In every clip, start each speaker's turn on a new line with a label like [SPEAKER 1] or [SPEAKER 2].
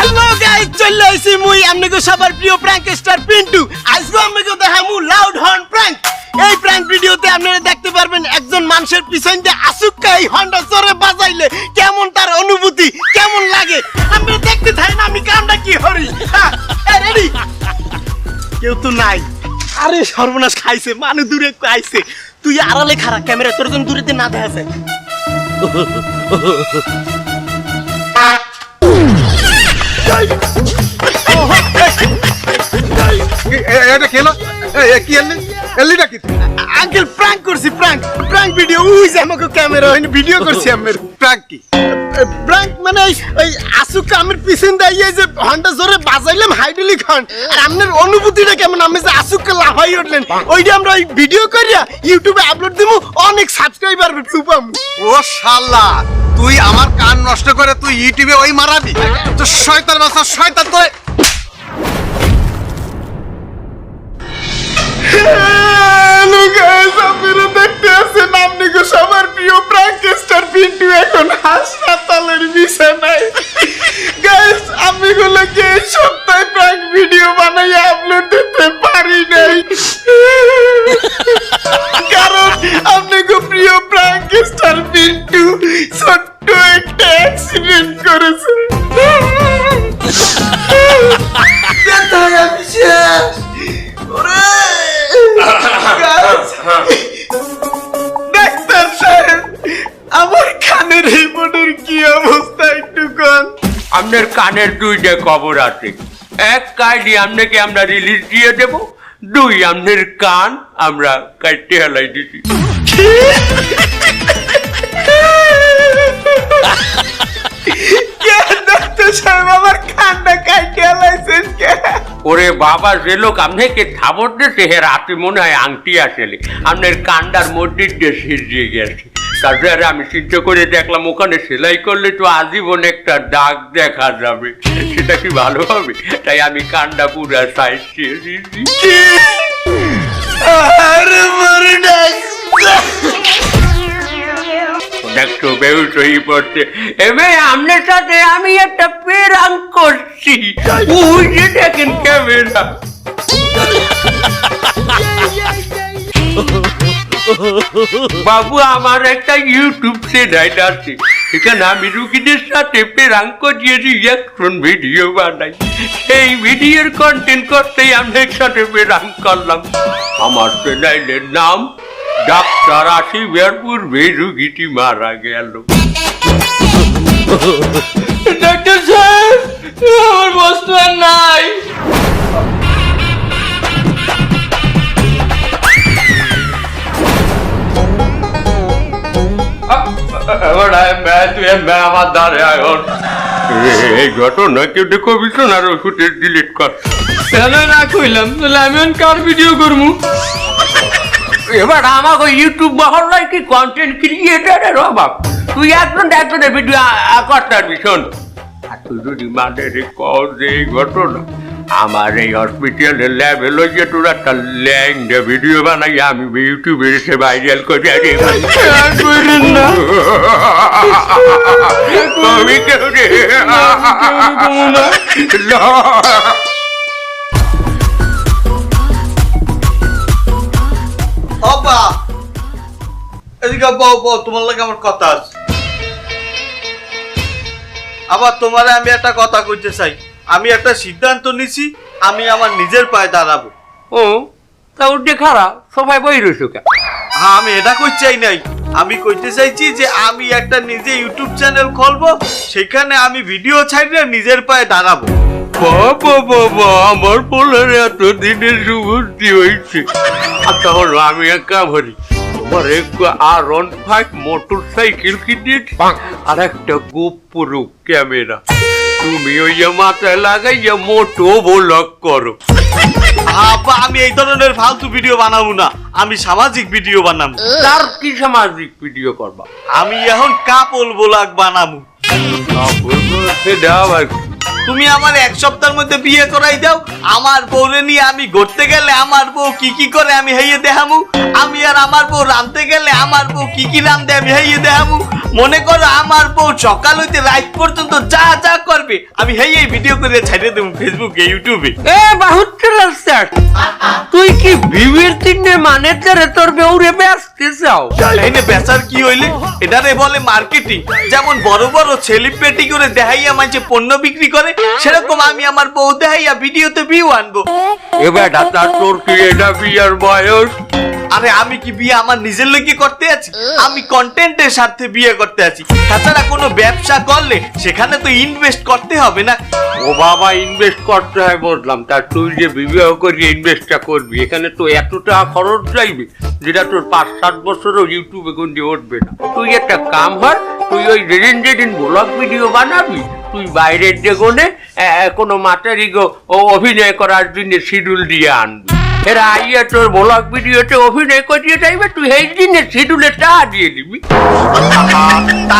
[SPEAKER 1] Hello guys চলে আইছি মুই, আপনাকে সবার প্রিয় প্র্যাঙ্ক স্টার পিন্টু আজকে আপনাকে দেখামু লাউড হর্ন প্র্যাঙ্ক এই প্র্যাঙ্ক ভিডিওতে আপনারা দেখতে পারবেন একজন মানুষের পিছন দিয়ে আসুক্কা এই হন্ডা জোরে বাজাইলে কেমন তার অনুভূতি, কেমন লাগে। আপনারা দেখতে থাকেন আমি কামটা কি হরি রেডি কেউ তো নাই। আরে, সর্বনাশ খাইছে, মানু দূরে আইছে। তুই আড়ালে খারাপ ক্যামেরা তোর জন্য দূরেতে না দেখা
[SPEAKER 2] এটা খেলো কি এলি এলিটা কি
[SPEAKER 1] আঙ্কেল প্র্যাঙ্ক করছি প্র্যাঙ্ক প্র্যাঙ্ক ভিডিও ওই আমাকে ক্যামেরা হয়নি ভিডিও করছি আমি।
[SPEAKER 2] প্রাক কি?
[SPEAKER 1] প্র্যাঙ্ক মানে ওই আসুকা আমার পিছন দিয়ে যে ঘণ্টা জোরে বাজাইলাম হাইড্রোলি খান আর আপনার অনুভূতিটা কেমন? আমি যে আসুকা লাফাই উঠলেন। ওইটা আমরা ওই ভিডিও করিয়া ইউটিউবে আপলোড দিব অনেক সাবস্ক্রাইবার ভিউ পাবো
[SPEAKER 2] ও শালা তুই আমার কান নষ্ট করে তুই ইউটিউবে ওই মারাবি? তো শয়তান বাসা শয়তান করে
[SPEAKER 1] হ্যালো সবার প্রিয় প্র্যাঙ্ক স্টার পিন্টু এখন হাসপাতালের বিছানায়। গাইস আমি গুলোকে এই সপ্তাহে প্র্যাঙ্ক ভিডিও বানাই আপলোড দিতে পারি নাই।
[SPEAKER 3] আপনার কানের দুইটা খবর আছে। এক কার্ডই আপনাকে আমরা রিলিজ দিয়ে দেব দুই আপনার কান আমরা কাটতে হেলাই দিছি। ওরে বাবা যে লোক আপনাকে থাবর দিয়েছে হে রাতে মনে হয় আংটি আসলে। আপনার কান্ডার মধ্যে দিয়ে গেছে। তারপরে আমি চিন্তা করে দেখলাম ওখানে সেলাই করলে তো আজীবন একটা দাগ দেখা যাবে। সেটা কি ভালো হবে? তাই আমি কান্ডা পুরা সাইজ দিয়ে দিয়েছি। দেখছ বেউস হয়ে পড়ছে। এবে আপনার সাথে আমি একটা পেরাং করছি। ওই যে দেখেন ক্যামেরা বাবু, আমার একটা ইউটিউব চ্যানেল আছে। সেখানে আমি রুগীদের সাথে পেরাং করিয়ে রিয়াকশন ভিডিও বানাই। সেই ভিডিওর কন্টেন্ট করতেই আমি একসাথে পেরাং করলাম। আমার চ্যানেলের নাম ডাক্তার আসিবার পূর্বে রুগীটি মারা গেল।
[SPEAKER 1] ডাক্তার সাহেব আমার বস্তু আর নাই।
[SPEAKER 3] আয় ম্যা, আমার দ্বারে এখন এই ঘটনা কেউ দেখো ভীষণ আর ওষুধে ডিলিট কর।
[SPEAKER 1] কেন না কইলাম তাহলে আমি কার ভিডিও করব
[SPEAKER 3] এবার আমাকে ইউটিউব মহল্লায় কি কন্টেন্ট ক্রিয়েটারের অভাব? তুই একজন একজনের ভিডিও করতে পারবি আর তুই যদি মানে রে এই ঘটনা আমার এই হসপিটালের ল্যাব হলো যে তোর একটা ল্যাংডে ভিডিও বানাই, আমি ইউটিউবে এসে ভাইরাল করে আরে কেউ রে
[SPEAKER 4] বউ তোমার লাগে আমার কথা আছে। আবার তোমারে আমি একটা কথা কইতে চাই। আমি একটা সিদ্ধান্ত নিছি আমি আমার নিজের পায়ে দাঁড়াবো।
[SPEAKER 3] ও তা উঠে খারাপ সবাই বই রয়েছে কেন?
[SPEAKER 4] হ্যাঁ আমি এটা কই চাই নাই। আমি কইতে চাইছি যে আমি একটা নিজে ইউটিউব চ্যানেল খুলবো সেখানে আমি ভিডিও ছাড়লে নিজের পায়ে দাঁড়াবো।
[SPEAKER 3] বাবা বাবা আমার পোলার এত দিনের সুবুদ্ধি হয়েছে আচ্ছা হলো আমি এক কাম করি আমার একটু আর ওয়ান ফাইভ মোটর সাইকেল কিনেছি আর একটা গোপুরো ক্যামেরা। তুমি ওই যে মাথায় লাগাইয়া মোটো ব্লগ করো।
[SPEAKER 4] আপা আমি এই ধরনের ফালতু ভিডিও বানাবো না। আমি সামাজিক ভিডিও বানাবো।
[SPEAKER 3] তার কি সামাজিক ভিডিও করবা?
[SPEAKER 4] আমি এখন কাপল বোলাক বানাবো।
[SPEAKER 3] সেটা আবার?
[SPEAKER 4] তুমি আমার এক সপ্তাহের মধ্যে বিয়ে করাই দাও। আমার বউরে নিয়ে আমি ঘুরতে গেলে আমার বউ কি কি করে আমি হেয়ে দেখামু? আমি আর আমার বউ রাঁধতে গেলে আমার বউ কি কি রাঁধতে আমি হেয়ে দেখামু? মনে করো আমার বউ সকাল হইতে রাত পর্যন্ত যা যা করবে আমি হেই এই ভিডিও করে ছাড়িয়ে দেবো ফেসবুকে ইউটিউবে
[SPEAKER 3] এ। বাহুত্তর স্যার তুই কি বিবির তিনে মানে করে তোর বেউরে ব্যস্ত চাও?
[SPEAKER 4] এনে বেচার কি হইলে? এটারে বলে মার্কেটিং যেমন বড় বড় সেলিব্রিটি করে দেখাইয়া মাঝে পণ্য বিক্রি করে? সেরকম আমি আমার বউ দেখাইয়া ভিডিওতে ভিউ আনব।
[SPEAKER 3] এবার ডাক্তার তার কি এটা বিয়ার বয়স?
[SPEAKER 4] আরে আমি কি বিয়ে আমার নিজের লোকে করতে আছি? আমি কন্টেন্টের স্বার্থে বিয়ে করতে আছি। তাছাড়া কোনো ব্যবসা করলে সেখানে তো ইনভেস্ট করতে হবে না।
[SPEAKER 3] ও বাবা ইনভেস্ট করতে হয় বললাম। তা তুই যে বিবাহ করি ইনভেস্টটা করবি এখানে তো এত টাকা খরচ যাইবে যেটা তোর পাঁচ সাত বছরও ইউটিউবে গন্ডি উঠবে না। তুই একটা কাম হয় তুই ওই যেদিন যেদিন ব্লগ ভিডিও বানাবি তুই বাইরের যে কোনে কোনো মাটারি গো ও অভিনয় করার জন্য শিডিউল দিয়ে আনবি। এরা আইয়া তোর ব্লগ ভিডিওতে অভিনয় করিয়ে যাইবে তুই এই দিনে শিডিউলে টাকা দিয়ে দিবি।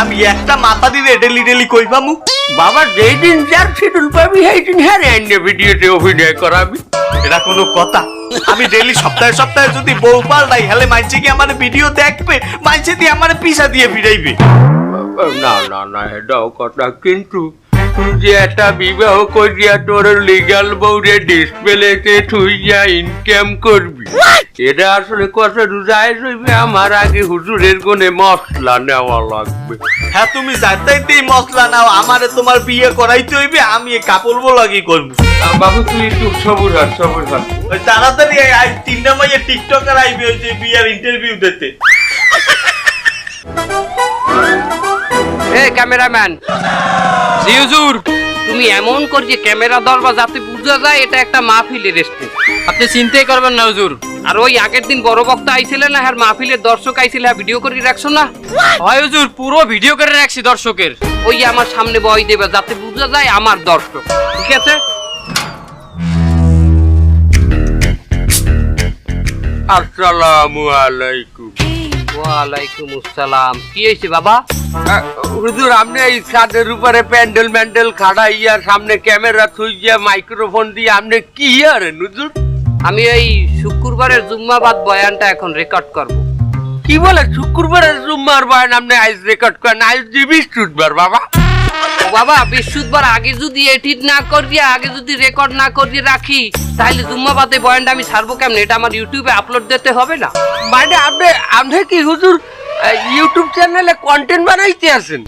[SPEAKER 4] আমি একটা মাথা দিলে ডেলি ডেলি কই পামু
[SPEAKER 3] বাবা যেই দিন যার শিডিউল পাবি সেই দিন হ্যাঁ এনে ভিডিওতে অভিনয় করাবি।
[SPEAKER 4] এটা কোনো কথা। আমি ডেলি সপ্তাহে সপ্তাহে যদি বউ পাল্টাই হেলে মাইছে কি আমার ভিডিও দেখবে? মাইছে দিয়ে আমার পিসা দিয়ে ভিড়াইবে
[SPEAKER 3] না না না এটাও কথা। কিন্তু যে একটা বিবাহ করিয়া তোর লিগাল বউরে ডিসপ্লেতে তুই যা ইনকাম করবি এটা আসলে কত রুজায় রইবে আমার আগে হুজুরের কোনে মশলা নেওয়া লাগবে।
[SPEAKER 4] হ্যাঁ তুমি যাইতেই মশলা নাও আমারে তোমার বিয়ে করাইতে হইবে আমি কাপড় বলাগি করব।
[SPEAKER 3] বাবু তুই একটু সবুর হাত সবুর হাত
[SPEAKER 4] ওই তাড়াতাড়ি আই- আই তিনটা মাইয়ে টিকটকার আইবে ওই যে বিয়ের ইন্টারভিউ দিতে।
[SPEAKER 5] এ ক্যামেরাম্যান। জি হুজুর। তুমি এমন করছে ক্যামেরা ধরবা যাতে বুঝা যায় এটা একটা মাহফিলের স্টেজ। আপনি চিন্তাই করবেন না হুজুর। আর ওই আগের দিন বড় বক্তা আইছিলেন না আর মাহফিলের দর্শক আইছিল হ্যাঁ ভিডিও করে রাখছো না? হয় হুজুর পুরো ভিডিও করে রাখছি দর্শকের। ওই আমার সামনে বয় দেবে যাতে বুঝা যায় আমার দর্শক। ঠিক আছে?
[SPEAKER 3] আসসালামু আলাইকুম।
[SPEAKER 5] ওয়ালাইকুম আসসালাম। কি হয়েছে বাবা?
[SPEAKER 3] হুজুর আপনি এই ছাদের উপরে প্যান্ডেল ম্যান্ডেল খাড়াইয়া সামনে ক্যামেরা থুইয়া মাইক্রোফোন দিয়ে আপনি কি আরেন হুজুর?
[SPEAKER 5] আমি এই শুক্রবারের জুম্মাবাদ বয়ানটা এখন রেকর্ড করব।
[SPEAKER 3] কি বলে? শুক্রবারের জুম্মার বয়ান আপনি আইস রেকর্ড করেন? আইস দি বৃহস্পতিবার বাবা।
[SPEAKER 5] বাবা বৃহস্পতিবার আগে যদি এডিট না করিয়ে আগে যদি রেকর্ড না করিয়ে রাখি তাহলে জুম্মাবাদে বয়ানটা আমি ছাড়বো কেমন? এটা আমার ইউটিউবে আপলোড দিতে হবে না।
[SPEAKER 3] মানে আপনি আপনি কি হুজুর ইউটিউব চ্যানেলে কন্টেন্ট বানাইতে আছেন।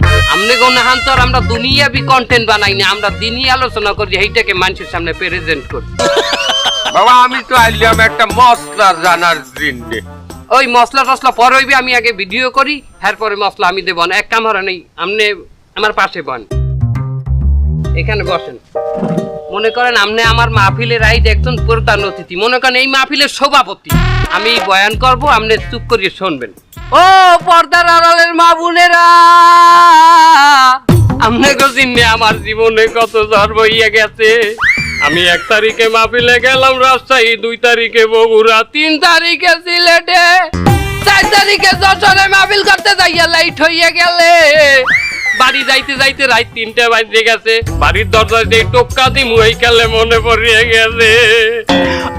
[SPEAKER 5] নাহান তো আর আমরা দুনিয়াবি কন্টেন্ট বানাই না আমরা দিনই আলোচনা করি এইটাকে মানুষের সামনে প্রেজেন্ট করি।
[SPEAKER 3] বাবা আমি তো আইলাম একটা মশলা জানার জন্যে
[SPEAKER 5] ওই মশলা টসলা পরে হইবে আমি আগে ভিডিও করি এরপরে মশলা আমি দেবো। না এক কামড়া নেই আমনে আমার পাশে বন। এখানে বসেন। মনে করেন আমনে আমার মাহফিলের আইড একজন প্রধান অতিথি। মনে করেন এই মাহফিলের সভাপতি। আমি বয়ান করব আমনে চুপ করিয়ে শুনবেন। ও পর্দার আড়ালের মা বোনেরা। আমনে গজিনে আমার জীবনে কত ঝড় বইয়া গেছে। আমি এক তারিখে মাফিলে গেলাম রাজশাহী, দুই তারিখে বগুড়া, তিন তারিখে সিলেটে। চার তারিখে যশোরে মাহফিল করতে যাইয়া লাইট হইয়া গেলে। বাড়ি যাইতে যাইতে রাত তিনটে বাজে গেছে। বাড়ির দরজায় যে টোক্কা দিমু এই কালে মনে পড়িয়ে গেছে।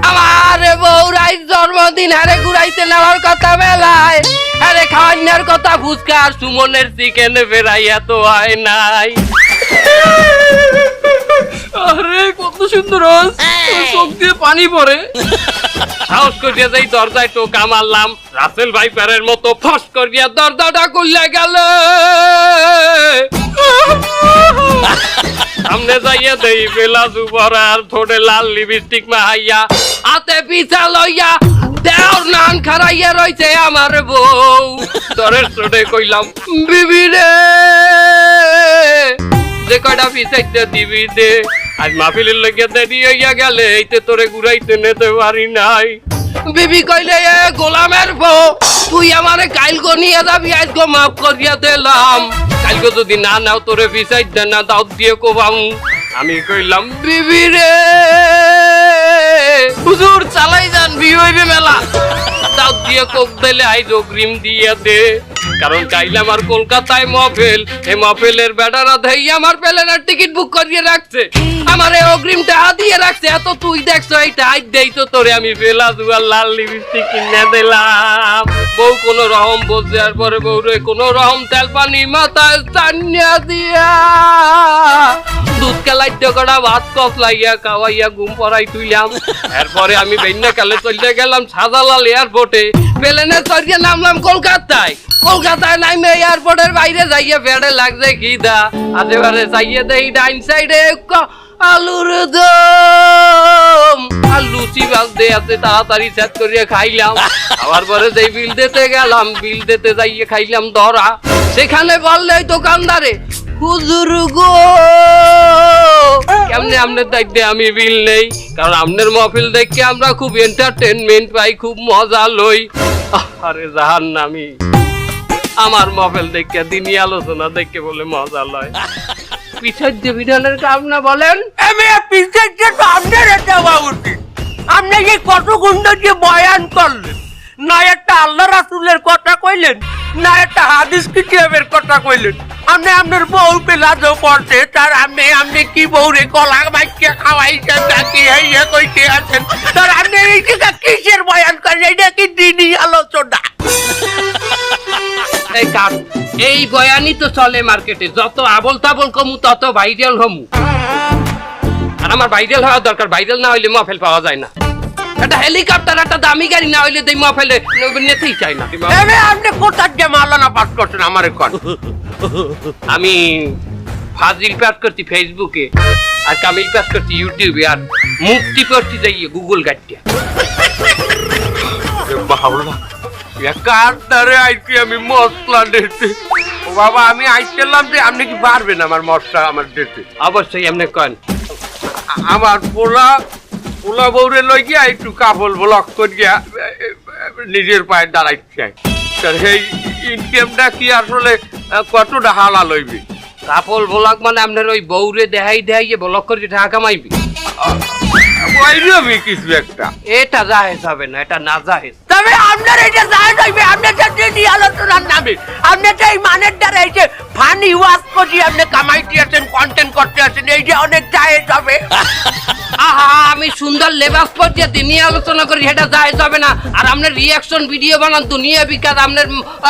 [SPEAKER 5] আমার বউ রাইত জন্মদিন হারে ঘুরাইতে নেওয়ার কথা বেলায়। আরে খাওয়ানোর কথা ফুচকা আর সুমনের চিকেন ফেরাইয়া তো হয় নাই। আরে কত সুন্দর চোখ দিয়ে পানি পড়ে। সাহস করিয়া যাই দরজায় টোকা মারলাম, রাসেল ভাই প্যারের মতো ফস করিয়া দরজাটা খুললে গেল। সামনে যাইয়া দেই বেলা দুবরা আর থোড়ে লাল লিপস্টিক মাহাইয়া, হাতে পিছা লইয়া দেওর নান খারাইয়া রইছে আমার বউ। তরের চোটে কইলাম, বিবি রে। যে কয়টা পিছাইতে দিবি দে। আজ মাহফিলের লইয়া দেরি হইয়া গেলে এইতে তোরে ঘুরাইতে নিতে পারি নাই। বিবি কইলে এ গোলামের বউ তুই আমারে কাইলগো নিয়ে যাবি আজগো মাফ করিয়া দিলাম। কাইলগো যদি না নাও তোরে পিছাই দে না দাও দিয়ে কোবাম। আমি কইলাম বিবি রে হুজুর চালাই যান বিয়ে মেলা। দাও দিয়ে কোক দিলে আইজ অগ্রিম দিয়ে দে। কারণ কাইলে আমার কলকাতায় মফেল এই মফেলের বেটারা দেই আমার প্লেনের টিকিট বুক করিয়ে রাখছে। আমার অগ্রিমটা দিয়ে রাখছে। এত তুই দেখছ, এইটা আজ দেই তো তোরে। আমি বেলা দুয়ার লাল লিপস্টিক কিনে দিলাম। বউ কোন রকম বসে আর পরে বউ রে কোন রকম তেল পানি মাথায় টানিয়া দিয়া। দুধ কেলাইতে করা ভাত কস লাইয়া খাওয়াইয়া ঘুম পড়াই তুইলাম। এরপরে আমি বেন্যা কালে চলে গেলাম সাদালাল এয়ারপোর্টে। প্লেনে চড়িয়ে নামলাম কলকাতায় কলকাতায় নামে এয়ারপোর্টের বাইরে যাইয়ে ফেড়ে লাগছে কি দা আশেপাশে যাইয়ে দেই ডাইন সাইডে আলুর দম। আর লুচি দে আছে, তাড়াতাড়ি সেট করিয়ে খাইলাম। আবার পরে যেই বিল দিতে গেলাম, বিল দিতে যাইয়ে খাইলাম ধরা। সেখানে বললে দোকানদারে, হুজুর গো, কেমনে আপনার দায়িত্বে আমি বিল নেই? কারণ আপনার মহফিল দেখে আমরা খুব এন্টারটেনমেন্ট পাই, খুব মজা লই। আরে জাহান নামি আমার মোবাইল দেখে দিনই আলোচনা দেখে বলে মজা লয়। পিছের ডিভিডনের কাম না বলেন?
[SPEAKER 6] আমি পিসের যে আপনার দেওয়া উচিত আপনি যে কত গুন্ড যে বয়ান করলেন না একটা আল্লাহ রাসুলের কথা কইলেন না একটা হাদিস কিতাবের কথা কইলেন। আপনি আপনার বউ পেলাজও পড়ছে তার আপনি আপনি কি বউরে কলা মাইকে খাওয়াইছেন নাকি হইয়া কইতে আছেন? তার আপনি এই কিসের বয়ান করেন এটা কি দিনই আলোচনা?
[SPEAKER 5] এই কাজ এই বয়ানই তো চলে মার্কেটে। যত আবল তাবল কমু তত ভাইরাল হমু। আর আমার ভাইরাল হওয়া দরকার। ভাইরাল না হইলে মফেল পাওয়া যায় না। একটা হেলিকপ্টার একটা দামি গাড়ি না হইলে দেই মফেলে নিতেই চাই না।
[SPEAKER 6] এবে আপনি কোথার যে মালানা পাস করছেন আমার এখন?
[SPEAKER 5] আমি ফাজিল পাস করছি ফেসবুকে আর কামিল পাস করছি ইউটিউবে আর মুক্তি করছি যাইয়ে গুগল গাড়িটা
[SPEAKER 6] একাত্তরে আইছি আমি মশলা দিতে? ও বাবা আমি আইছিলাম যে আপনি কি পারবেন আমার মশলা আমার দিতে?
[SPEAKER 5] অবশ্যই এমনি কন।
[SPEAKER 6] আমার পোলা পোলা বউরে লই গিয়া একটু কাপল ব্লক করিয়া নিজের পায়ে দাঁড়াইছে। তা সেই ইনকামটা কি আসলে কতটা হালা লইবি
[SPEAKER 5] কাপল ব্লক মানে আপনার ওই বউরে দেখাই দেখাইয়ে ব্লক করে টাকা কামাইবি
[SPEAKER 6] ওইরকমই কিছু একটা
[SPEAKER 5] এটা জাহেজ হবে না এটা না জাহেজ।
[SPEAKER 6] তবে আপনার এটা যায় যাইবে আপনার যে দিদি আলোচনার নামে আপনি যে এই মানের দ্বারা এই যে ফানি ওয়াশ করি আপনি কামাইতে আছেন কন্টেন্ট করতে আছেন এই যে অনেক যায় হবে।
[SPEAKER 5] আহা আমি সুন্দর লেবাস পর্যায়ে দিনই আলোচনা করি সেটা জাহেজ হবে না। আর আপনার রিয়াকশন ভিডিও বানান দুনিয়া বিকাশ আপনার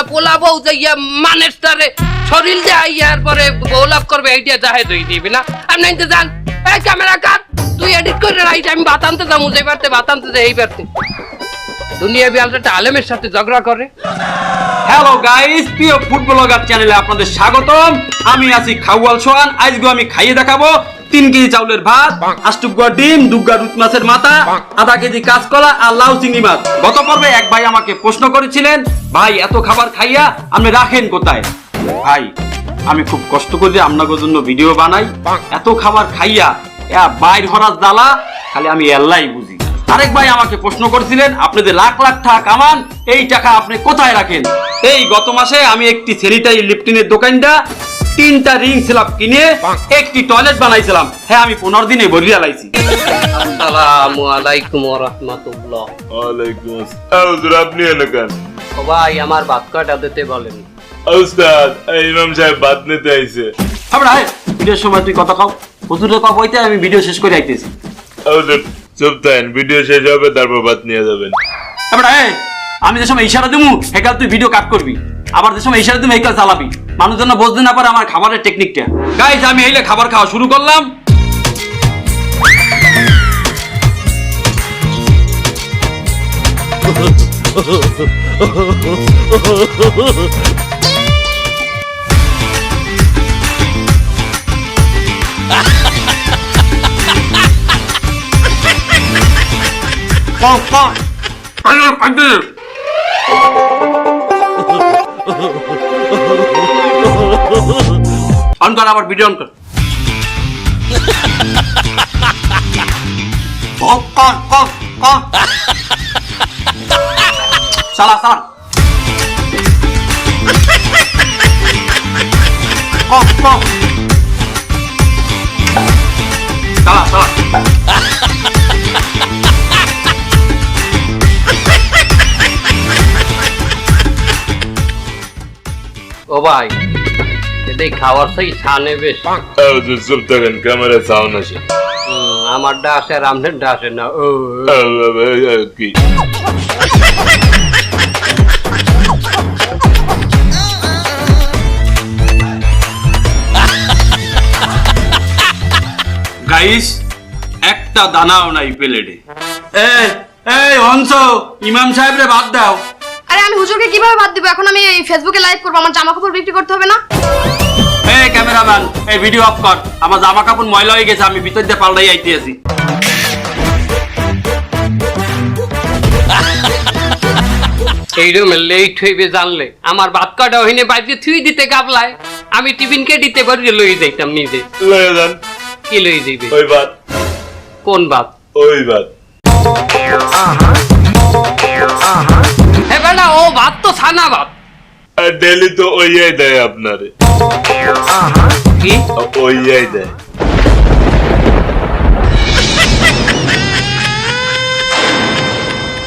[SPEAKER 5] পোলা বউ যাইয়া মানের স্টারে শরীর যে ইয়ার পরে বৌলাভ করবে এইটা জাহেজ হয়ে দিবি না। আপনি যান এই ক্যামেরা কাট তুই এডিট করে রাইট আমি বাতানতে যাব যে পারতে বাতানতে যাই এই পারতে দুনিয়া বিয়াল একটা আলেমের সাথে ঝগড়া করে।
[SPEAKER 7] হ্যালো গাইস প্রিয় ফুড ব্লগার চ্যানেলে আপনাদের স্বাগতম। আমি আছি খাওয়াল সোহান আজকে আমি খাইয়ে দেখাবো তিন কেজি চাউলের ভাত আষ্টুকুয়া ডিম দুগ্গা রুট মাছের মাথা আধা কেজি কাঁচকলা আর লাউ চিংড়ি মাছ। গত পর্বে এক ভাই আমাকে প্রশ্ন করেছিলেন ভাই এত খাবার খাইয়া আপনি রাখেন কোথায়? ভাই আমি খুব কষ্ট করে আপনাদের জন্য ভিডিও বানাই। এত খাবার খাইয়া বাইর হরার জ্বালা খালি আমি এল্লাই বুঝি। আরেক ভাই আমাকে প্রশ্ন করেছিলেন আপনি যে লাখ লাখ টাকা কামান এই টাকা আপনি কোথায় রাখেন? এই গত মাসে আমি একটি স্যানিটারি লিপটিনের দোকানটা তিনটা রিং স্ল্যাব কিনে একটি টয়লেট বানাইছিলাম। হ্যাঁ আমি পনেরো দিনে বলিয়া লাইছি।
[SPEAKER 5] আসসালামু আলাইকুম ওয়া রাহমাতুল্লাহ।
[SPEAKER 8] ওয়ালাইকুম আসসালাম। হুজুর আপনি এলো কেন
[SPEAKER 5] ও ভাই আমার ভাত কয়টা দিতে বলেন?
[SPEAKER 8] উস্তাদ ইমাম সাহেব বাদ নিতে আইছে।
[SPEAKER 7] আমরা ভিডিওর সময় তুই কথা কও। হুজুরের আমি ভিডিও শেষ করে আইতেছি।
[SPEAKER 8] হুজুর চুপ থাকেন ভিডিও শেষ হবে তারপর বাদ নিয়ে যাবেন।
[SPEAKER 7] আমরা আমি যে সময় ইশারা দিমু হেকাল তুই ভিডিও কাট করবি। আবার যে সময় ইশারা দিমু হেকাল চালাবি মানুষ যেন বুঝতে না পারে আমার খাবারের টেকনিকটা গাইজ আমি এইলে খাবার খাওয়া শুরু করলাম। অন কর আবার ভিডিও অন কর কর, কর, কর, কর। চালা চালা কর, কর। চালা
[SPEAKER 5] ভাই এটাই খাওয়ার সেই ছানে বেশ।
[SPEAKER 8] চুপ থাকেন ক্যামেরা সাউন্ড আছে
[SPEAKER 5] হুম, আমারটা আসে আর আসে না ও
[SPEAKER 8] কি
[SPEAKER 7] গাইস একটা দানাও নাই প্লেটে। এই এই হংস ইমাম সাহেব রে বাদ দাও।
[SPEAKER 9] আরে আমি হুজুরকে কীভাবে বাদ দিব? এখন আমি এই ফেসবুকে লাইভ করব আমার জামা কাপড় বিক্রি করতে হবে না?
[SPEAKER 7] এই ক্যামেরাম্যান এই ভিডিও অফ কর। আমার জামা কাপড় ময়লা হয়ে গেছে আমি ভিতর দিয়ে পাল্টাই আইতে আছি।
[SPEAKER 5] এইরকম লেট হইবে জানলে। আমার ভাত কাটা হইনে বাইতে থুই দিতে গাবলায়। আমি টিফিনকে দিতে পারি লই যাইতাম নিজে।
[SPEAKER 8] লয়ে যান।
[SPEAKER 5] কি লই যাইবে?
[SPEAKER 8] ওই বাদ
[SPEAKER 5] কোন ভাত
[SPEAKER 8] ওই বাদ
[SPEAKER 5] হে বেটা ও ভাত তো ছানা ভাত
[SPEAKER 8] আর ডেলি তো ওইয়াই দেয় আপনারে।
[SPEAKER 5] কি?
[SPEAKER 8] ওইয়াই দেয়।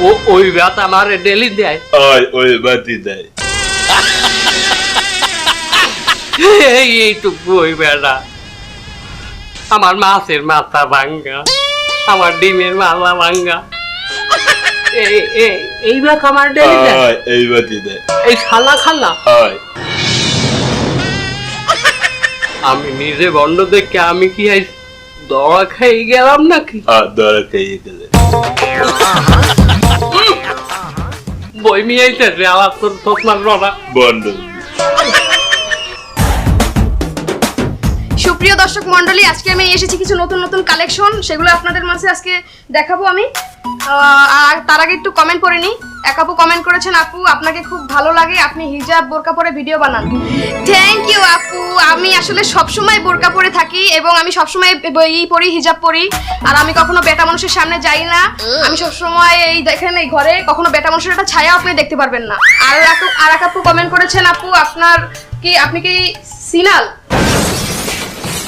[SPEAKER 5] ও ওই ভাত আমার ডেলি দেয়।
[SPEAKER 8] ওই ওই বাতি দেয়।
[SPEAKER 5] এই এইটুকু ওই বেটা আমার মাছের মাথা ভাঙ্গা আমার ডিমের মাথা ভাঙ্গা। এই এই খালা খালা?
[SPEAKER 8] ওই
[SPEAKER 5] আমি নিজে বন্ধ দেখে আমি কি এই দড়া খেয়ে গেলাম নাকি?
[SPEAKER 8] খাইয়ে গেলে।
[SPEAKER 5] বই মিয়াইতেছে আমার তোর তোর
[SPEAKER 8] বন্ধ।
[SPEAKER 9] সুপ্রিয় দর্শক মন্ডলী আজকে আমি এসেছি কিছু নতুন নতুন কালেকশন সেগুলো আপনাদের মাঝে আজকে দেখাবো আমি। আর তার আগে একটু কমেন্ট করে নিই। এক আপু কমেন্ট করেছেন, আপু, আপনাকে খুব ভালো লাগে, আপনি হিজাব বোরকা পরে ভিডিও বানান। থ্যাংক ইউ আপু। আমি আসলে সবসময় বোরকা পরে থাকি এবং আমি সবসময় এই পরি, হিজাব পরি। আর আমি কখনো বেটা মানুষের সামনে যাই না। আমি সবসময় এই দেখেন, এই ঘরে কখনো বেটা মানুষের একটা ছায়া আপনি দেখতে পারবেন না। আর আর এক আপু কমেন্ট করেছেন, আপু, আপনার কি, আপনি কি সিনাল?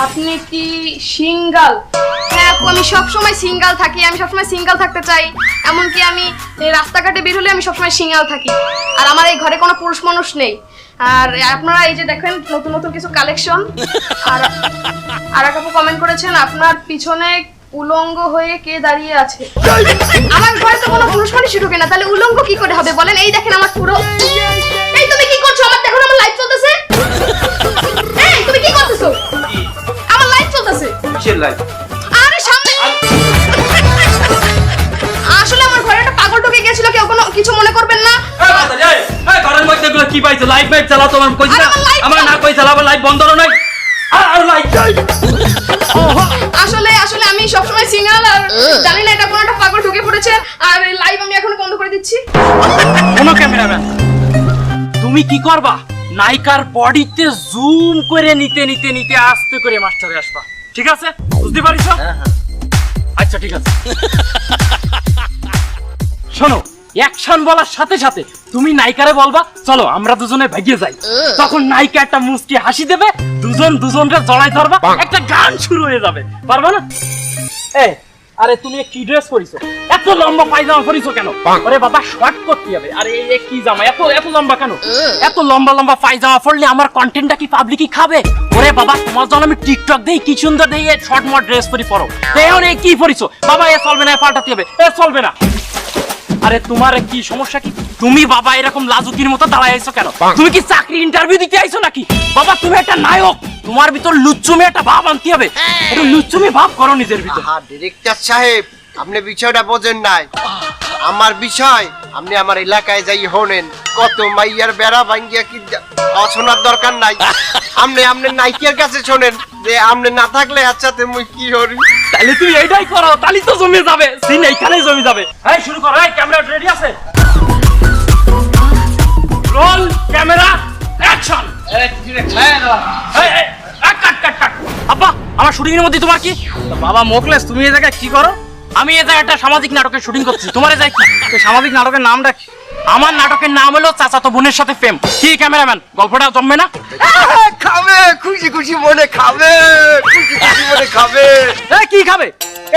[SPEAKER 9] আপনি কি সিঙ্গাল? হ্যাঁ আমি সবসময় সিঙ্গাল থাকি, আমি সবসময় সিঙ্গাল থাকতে চাই। এমনকি আমি রাস্তাঘাটে বের হলে আমি সবসময় সিঙ্গাল থাকি। আর আমার এই ঘরে কোনো পুরুষ মানুষ নেই। আর আপনারা এই যে দেখেন, নতুন নতুন কিছু কালেকশন আর আর এক আপু কমেন্ট করেছেন, আপনার পিছনে উলঙ্গ হয়ে কে দাঁড়িয়ে আছে? আমার ঘরে তো কোনো পুরুষ মানুষই ঢুকে না, তাহলে উলঙ্গ কি করে হবে বলেন? এই দেখেন আমার পুরো এই তুমি কি করছ? আমার দেখো আমার লাইভ চলতেছে। তুমি কি করতেছো?
[SPEAKER 7] কিসের লাইট
[SPEAKER 9] আরে সামনে আসলে আমার ঘরে একটা পাগল ঢুকে গেছিল কেউ কোনো কিছু মনে করবেন না।
[SPEAKER 7] ঘরের মধ্যে এগুলো কি পাইছো? লাইট ফাইট চালাও তোমার কইছি না।
[SPEAKER 9] আমার
[SPEAKER 7] না কই চালাবো লাইট বন্ধ করো নাই। আর আর লাইট
[SPEAKER 9] আসলে আসলে আমি সবসময় সিঙ্গেল আর জানি না এটা কোনো একটা পাগল ঢুকে পড়েছে আর লাইভ আমি এখন বন্ধ করে দিচ্ছি।
[SPEAKER 6] কোনো ক্যামেরাম্যান তুমি কি করবা? নায়িকার বডিতে জুম করে নিতে নিতে নিতে আস্তে করে মাস্টারে আসবা। ঠিক আছে? বুঝতে পারিস আচ্ছা ঠিক আছে। শোনো অ্যাকশন বলার সাথে সাথে তুমি নায়িকারে বলবা চলো আমরা দুজনে ভেগে যাই। তখন নায়িকা একটা মুস্কি হাসি দেবে দুজন দুজনকে জড়াই ধরবা একটা গান শুরু হয়ে যাবে। পারবা না? এই আরে তুমি কি ড্রেস পরিছো? এত লম্বা পায়জামা পরিছো কেন? আরে বাবা শর্ট করতে হবে? আরে এ কি জামা? এত এত লম্বা কেন? এত লম্বা লম্বা পায়জামা পরলে আমার কন্টেন্টটা কি পাবলিকই খাবে? ওরে বাবা তোমার জন্য আমি টিকটক দেই কি সুন্দর দেই এ শর্ট মট ড্রেস পরি পরো। এখন এই কি পরিছো? বাবা এ চলবে না এ পাল্টাতে হবে। এ চলবে না। আরে তোমার কি সমস্যা কি? তুমি বাবা এরকম লাজুকির মতো দাঁড়ায় আইছো কেন? তুমি কি চাকরি ইন্টারভিউ দিতে আইছো নাকি? বাবা তুমি একটা নায়ক। তোমার ভিতর লুচ্চুমি একটা ভাব আনতে হবে। একটু লুচ্চুমি ভাব করো নিজের ভিতর।
[SPEAKER 1] হ্যাঁ ডিরেক্টর সাহেব আপনি বিষয়টা বোঝেন নাই। আমার বিষয় আপনি আমার এলাকায় যাই হনেন। কত মাইয়ার বেড়া ভাঙ্গিয়া কি অশোনার দরকার নাই। আপনি আপনি নাইকিয়ার কাছে শোনেন যে আপনি না থাকলে আচ্ছা মুই কি করি
[SPEAKER 6] তাহলে তুমি এইটাই করো তাহলে তো জমে যাবে সিন এইখানেই জমে যাবে। এই শুরু করো এই ক্যামেরা রেডি আছে? রোল ক্যামেরা অ্যাকশন আব্বা আমার শুটিং এর মধ্যে তোমার কি? বাবা মোকলেস তুমি এই জায়গায় কি করো? আমি এই জায়গায় একটা সামাজিক নাটকের শুটিং করছি তোমার জায়গায় কি? সামাজিক নাটকের নামটা কি আমার নাটকের নাম হলো চাচাতো বোনের সাথে প্রেম। কি ক্যামেরাম্যান? গল্পটা জমবে না?
[SPEAKER 1] খাবে খুশি খুশি মনে খাবে খুশি খুশি মনে খাবে।
[SPEAKER 6] কি খাবে?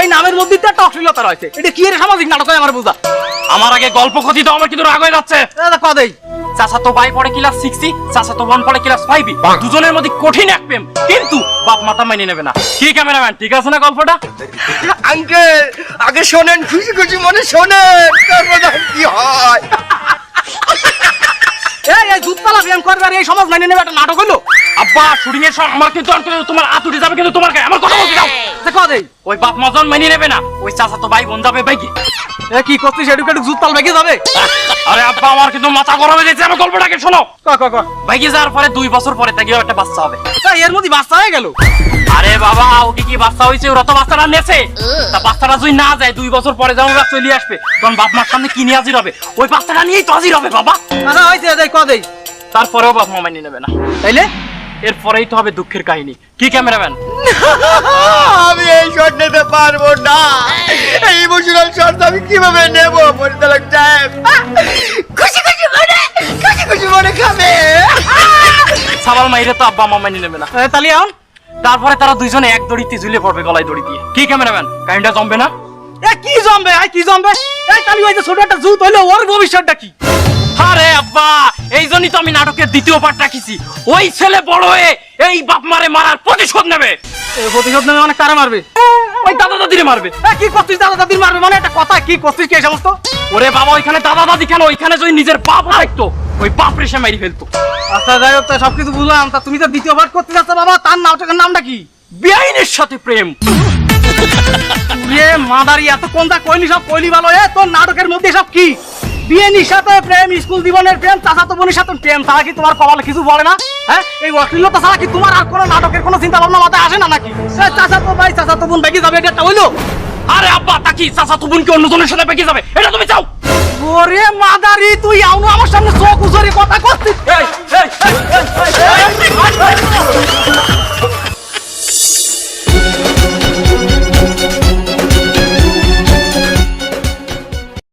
[SPEAKER 10] এই নামের মধ্যে তো একটা অশ্লীলতা রয়েছে। এটা কি এর সামাজিক নাটক হয় আমার বুঝা?
[SPEAKER 6] আমার আগে গল্প কথি তো আমার কিন্তু রাগ হয়ে যাচ্ছে।
[SPEAKER 10] কদেই
[SPEAKER 6] চাচা তো ভাই পড়ে ক্লাস সিক্সি চাচা তো বোন পড়ে ক্লাস ফাইভি দুজনের মধ্যে কঠিন এক প্রেম কিন্তু বাপ মাতা মেনে নেবে না। কি ক্যামেরাম্যান ঠিক আছে না গল্পটা?
[SPEAKER 11] আঙ্কেল আগে শোনেন খুশি খুশি মনে শোনেন তারপর কি হয়।
[SPEAKER 10] এই এই জুতপালা ব্যায়াম এই সমাজ মেনে নেবে একটা নাটক হলো?
[SPEAKER 6] আব্বা শুটিং এর সময় আমার কিন্তু তোমার যাবে কিন্তু তোমার আমার কথা বলতে দাও
[SPEAKER 10] কদেই
[SPEAKER 6] ওই বাপ মাজন মেনে নেবে না। ওই চাচা তো ভাই বোন যাবে বাইকে
[SPEAKER 10] এ কি করছিস? এটুকু একটু জুতপাল বেগে যাবে?
[SPEAKER 6] আরে আব্বা আমার কিন্তু মাথা গরম হয়ে যাচ্ছে আমার গল্পটাকে শোনো।
[SPEAKER 10] ক ক ক।
[SPEAKER 6] বাইকে যাওয়ার পরে দুই বছর পরে তাকে একটা বাচ্চা হবে?
[SPEAKER 10] এই, এর মধ্যে বাচ্চা হয়ে গেল।
[SPEAKER 6] আরে বাবা ওকে কি বাচ্চা হয়েছে? ওরা তো বাচ্চাটা নেছে। তা বাচ্চাটা যদি না যায় দুই বছর পরে ওরা চলে আসবে তখন বাপ মার সামনে কি নিয়ে হাজির হবে? ওই বাচ্চাটা নিয়েই তো হাজির হবে বাবা।
[SPEAKER 10] আচ্ছা হয়েছে দেই
[SPEAKER 6] তারপরেও বাপ মা মাইনে নেবে না।
[SPEAKER 10] তাইলে?
[SPEAKER 6] এরপরেই তো হবে দুঃখের কাহিনী। কি ক্যামেরাম্যান?
[SPEAKER 11] আমি এই শট নিতে পারব না। এই ইমোশনাল শট আমি কীভাবে নেব? পরিচালক সাহেব। খুশি খুশি মনে খুশি খুশি মনে খাবে।
[SPEAKER 6] সাবাল মাইরে তো আব্বা মা মাইনে নেবে না
[SPEAKER 10] এ, তাহলে এখন
[SPEAKER 6] তারপরে তারা দুইজনে এক দড়িতে ঝুলে পড়বে গলায় দড়ি দিয়ে। কি ক্যামেরাম্যান? কাহিনীটা জমবে না?
[SPEAKER 10] এ কি জমবে? আই কি জমবে? এই তাহলে ওই যে ছোট একটা জুত হইল ওর ভবিষ্যৎটা কি?
[SPEAKER 6] আরে আব্বা এই জন্যই তো আমি নাটকের দ্বিতীয় পার্ট রাখিছি। ওই ছেলে বড় হয়ে এই বাপ মারে মারার প্রতিশোধ নেবে।
[SPEAKER 10] প্রতিশোধ নেবে মানে কারে মারবে?
[SPEAKER 6] ওই দাদা দাদিরে মারবে।
[SPEAKER 10] কি করছিস দাদা দাদির মারবে মানে? একটা কথা কি করছিস কি সমস্ত?
[SPEAKER 6] ওরে বাবা ওইখানে দাদা দাদি কেন? ওইখানে যদি নিজের বাপ থাকতো ওই বাপ রেসে মারি ফেলতো।
[SPEAKER 10] আচ্ছা যাই হোক সবকিছু বুঝলাম। তা তুমি তো দ্বিতীয় পাঠ করতে যাচ্ছ বাবা তার নাটকের নামটা কি?
[SPEAKER 6] বেআইনের সাথে প্রেম।
[SPEAKER 10] রে মাদারি এত কোনটা কইলি সব কইলি ভালো? এ তোর নাটকের মধ্যে সব কি? বিয়ে নিশাতে প্রেম স্কুল জীবনের প্রেম চাচাতো বোনের সাথে প্রেম তারা কি তোমার কপালে কিছু বলে না হ্যাঁ এই অশ্লীলতা ছাড়া কি তোমার আর কোনো নাটকের কোনো চিন্তা ভাবনা মাথায় আসে না নাকি চাচাতো ভাই চাচাতো বোন বেগে যাবে এটা হইল
[SPEAKER 6] আরে আব্বা তাকি চাচাতো বোনকে অন্যজনের সাথে বেগে যাবে এটা তুমি চাও
[SPEAKER 10] ওরে মাদারি তুই আউনো আমার সামনে চোখ উজরে কথা করছিস